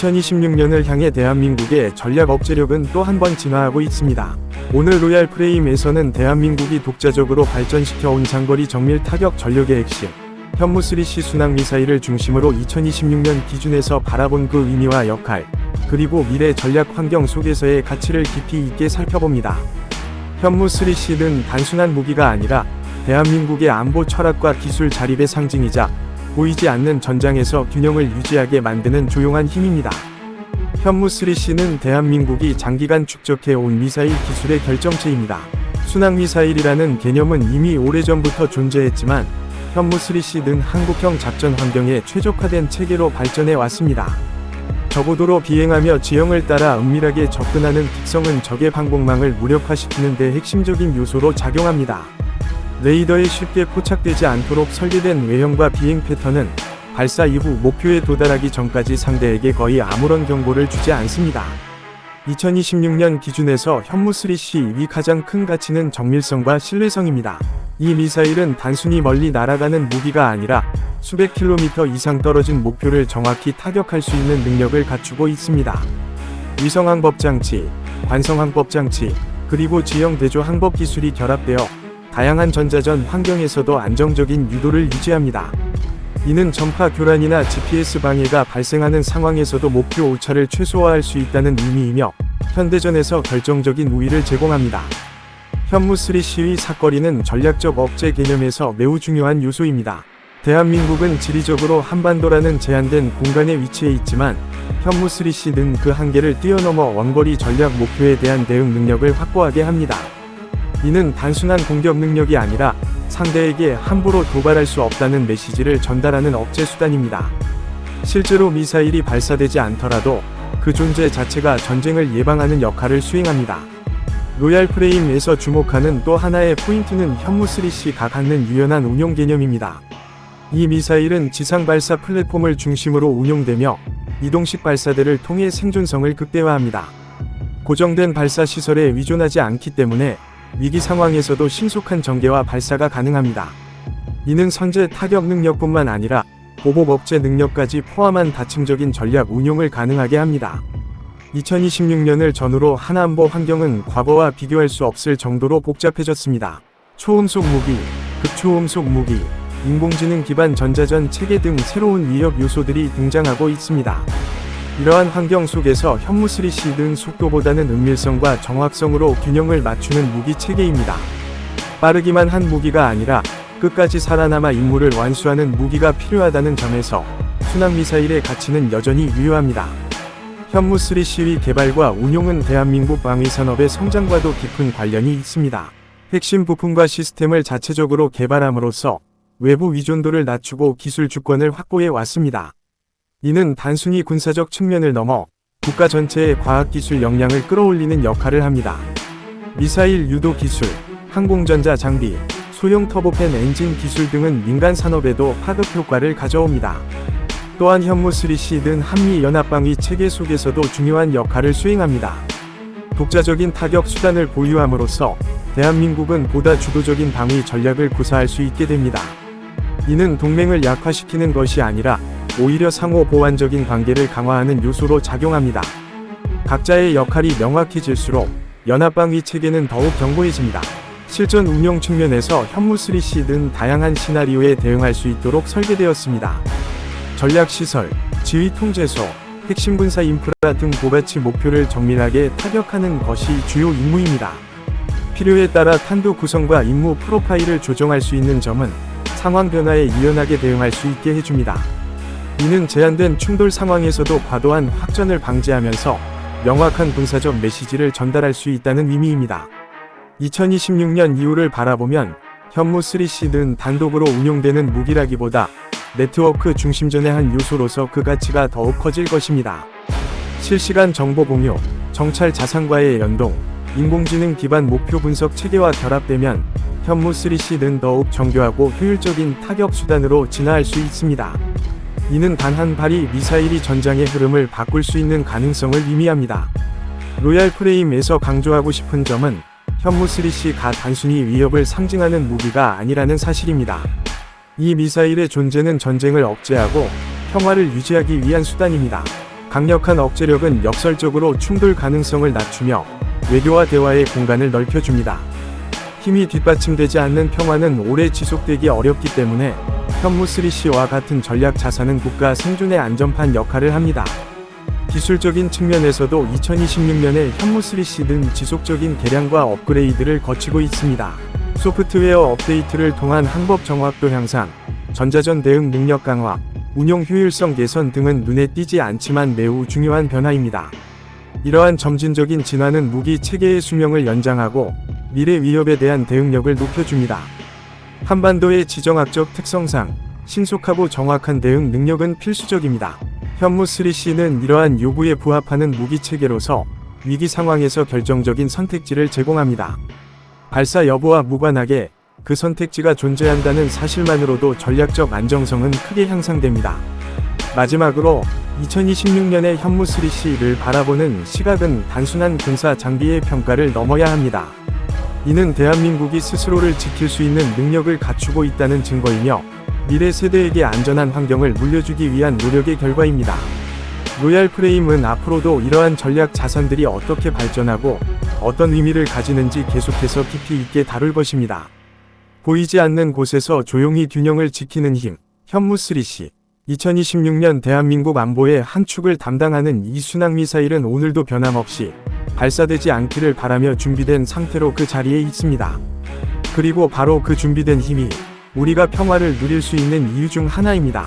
2026년을 향해 대한민국의 전략 억제력은 또 한 번 진화하고 있습니다. 오늘 로얄 프레임에서는 대한민국이 독자적으로 발전시켜온 장거리 정밀 타격 전력의 핵심, 현무 3C 순항 미사일을 중심으로 2026년 기준에서 바라본 그 의미와 역할, 그리고 미래 전략 환경 속에서의 가치를 깊이 있게 살펴봅니다. 현무 3C는 단순한 무기가 아니라 대한민국의 안보 철학과 기술 자립의 상징이자 보이지 않는 전장에서 균형을 유지하게 만드는 조용한 힘입니다. 현무 3C는 대한민국이 장기간 축적해 온 미사일 기술의 결정체입니다. 순항 미사일이라는 개념은 이미 오래전부터 존재했지만 현무 3C는 한국형 작전 환경에 최적화된 체계로 발전해 왔습니다. 저고도로 비행하며 지형을 따라 은밀하게 접근하는 특성은 적의 방공망을 무력화시키는 데 핵심적인 요소로 작용합니다. 레이더에 쉽게 포착되지 않도록 설계된 외형과 비행 패턴은 발사 이후 목표에 도달하기 전까지 상대에게 거의 아무런 경고를 주지 않습니다. 2026년 기준에서 현무 3C 위 가장 큰 가치는 정밀성과 신뢰성입니다. 이 미사일은 단순히 멀리 날아가는 무기가 아니라 수백 킬로미터 이상 떨어진 목표를 정확히 타격할 수 있는 능력을 갖추고 있습니다. 위성 항법 장치, 관성 항법 장치, 그리고 지형 대조 항법 기술이 결합되어 다양한 전자전 환경에서도 안정적인 유도를 유지합니다. 이는 전파 교란이나 GPS 방해가 발생하는 상황에서도 목표 오차를 최소화할 수 있다는 의미이며 현대전에서 결정적인 우위를 제공합니다. 현무 3C의 사거리는 전략적 억제 개념에서 매우 중요한 요소입니다. 대한민국은 지리적으로 한반도라는 제한된 공간에 위치해 있지만 현무 3C는 그 한계를 뛰어넘어 원거리 전략 목표에 대한 대응 능력을 확보하게 합니다. 이는 단순한 공격 능력이 아니라 상대에게 함부로 도발할 수 없다는 메시지를 전달하는 억제 수단입니다. 실제로 미사일이 발사되지 않더라도 그 존재 자체가 전쟁을 예방하는 역할을 수행합니다. 로얄 프레임에서 주목하는 또 하나의 포인트는 현무 3C가 갖는 유연한 운용 개념입니다. 이 미사일은 지상 발사 플랫폼을 중심으로 운용되며 이동식 발사대를 통해 생존성을 극대화합니다. 고정된 발사 시설에 위존하지 않기 때문에 위기 상황에서도 신속한 전개와 발사가 가능합니다. 이는 선제 타격 능력뿐만 아니라 보복 억제 능력까지 포함한 다층적인 전략 운용을 가능하게 합니다. 2026년을 전후로 한안보 환경은 과거와 비교할 수 없을 정도로 복잡해졌습니다. 초음속 무기, 극초음속 무기, 인공지능 기반 전자전 체계 등 새로운 위협 요소들이 등장하고 있습니다. 이러한 환경 속에서 현무 3C는 속도보다는 은밀성과 정확성으로 균형을 맞추는 무기 체계입니다. 빠르기만 한 무기가 아니라 끝까지 살아남아 임무를 완수하는 무기가 필요하다는 점에서 순항 미사일의 가치는 여전히 유효합니다. 현무 3C의 개발과 운용은 대한민국 방위 산업의 성장과도 깊은 관련이 있습니다. 핵심 부품과 시스템을 자체적으로 개발함으로써 외부 위존도를 낮추고 기술 주권을 확보해 왔습니다. 이는 단순히 군사적 측면을 넘어 국가 전체의 과학기술 역량을 끌어올리는 역할을 합니다. 미사일 유도 기술, 항공전자 장비, 소형 터보팬 엔진 기술 등은 민간 산업에도 파급 효과를 가져옵니다. 또한 현무 3C는 한미 연합방위 체계 속에서도 중요한 역할을 수행합니다. 독자적인 타격 수단을 보유함으로써 대한민국은 보다 주도적인 방위 전략을 구사할 수 있게 됩니다. 이는 동맹을 약화시키는 것이 아니라 오히려 상호 보완적인 관계를 강화하는 요소로 작용합니다. 각자의 역할이 명확해질수록 연합방위 체계는 더욱 견고해집니다. 실전 운용 측면에서 현무 3C는 다양한 시나리오에 대응할 수 있도록 설계되었습니다. 전략 시설, 지휘 통제소, 핵심 군사 인프라 등 고가치 목표를 정밀하게 타격하는 것이 주요 임무입니다. 필요에 따라 탄도 구성과 임무 프로파일을 조정할 수 있는 점은 상황 변화에 유연하게 대응할 수 있게 해줍니다. 이는 제한된 충돌 상황에서도 과도한 확전을 방지하면서 명확한 군사적 메시지를 전달할 수 있다는 의미입니다. 2026년 이후를 바라보면 현무 3C는 단독으로 운용되는 무기라기보다 네트워크 중심전의 한 요소로서 그 가치가 더욱 커질 것입니다. 실시간 정보 공유, 정찰 자산과의 연동, 인공지능 기반 목표 분석 체계와 결합되면 현무 3C는 더욱 정교하고 효율적인 타격 수단으로 진화할 수 있습니다. 이는 단 한 발이 미사일이 전장의 흐름을 바꿀 수 있는 가능성을 의미합니다. 로얄 프레임에서 강조하고 싶은 점은 현무 3C가 단순히 위협을 상징하는 무기가 아니라는 사실입니다. 이 미사일의 존재는 전쟁을 억제하고 평화를 유지하기 위한 수단입니다. 강력한 억제력은 역설적으로 충돌 가능성을 낮추며 외교와 대화의 공간을 넓혀줍니다. 힘이 뒷받침되지 않는 평화는 오래 지속되기 어렵기 때문에 현무 3C와 같은 전략 자산은 국가 생존의 안전판 역할을 합니다. 기술적인 측면에서도 2026년에 현무 3C는 지속적인 개량과 업그레이드를 거치고 있습니다. 소프트웨어 업데이트를 통한 항법 정확도 향상, 전자전 대응 능력 강화, 운용 효율성 개선 등은 눈에 띄지 않지만 매우 중요한 변화입니다. 이러한 점진적인 진화는 무기 체계의 수명을 연장하고 미래 위협에 대한 대응력을 높여줍니다. 한반도의 지정학적 특성상 신속하고 정확한 대응 능력은 필수적입니다. 현무 3C는 이러한 요구에 부합하는 무기 체계로서 위기 상황에서 결정적인 선택지를 제공합니다. 발사 여부와 무관하게 그 선택지가 존재한다는 사실만으로도 전략적 안정성은 크게 향상됩니다. 마지막으로 2026년의 현무 3C를 바라보는 시각은 단순한 군사 장비의 평가를 넘어야 합니다. 이는 대한민국이 스스로를 지킬 수 있는 능력을 갖추고 있다는 증거이며 미래 세대에게 안전한 환경을 물려주기 위한 노력의 결과입니다. 로얄 프레임은 앞으로도 이러한 전략 자산들이 어떻게 발전하고 어떤 의미를 가지는지 계속해서 깊이 있게 다룰 것입니다. 보이지 않는 곳에서 조용히 균형을 지키는 힘, 현무 3C. 2026년 대한민국 안보의 한 축을 담당하는 이 순항 미사일은 오늘도 변함없이 발사되지 않기를 바라며 준비된 상태로 그 자리에 있습니다. 그리고 바로 그 준비된 힘이 우리가 평화를 누릴 수 있는 이유 중 하나입니다.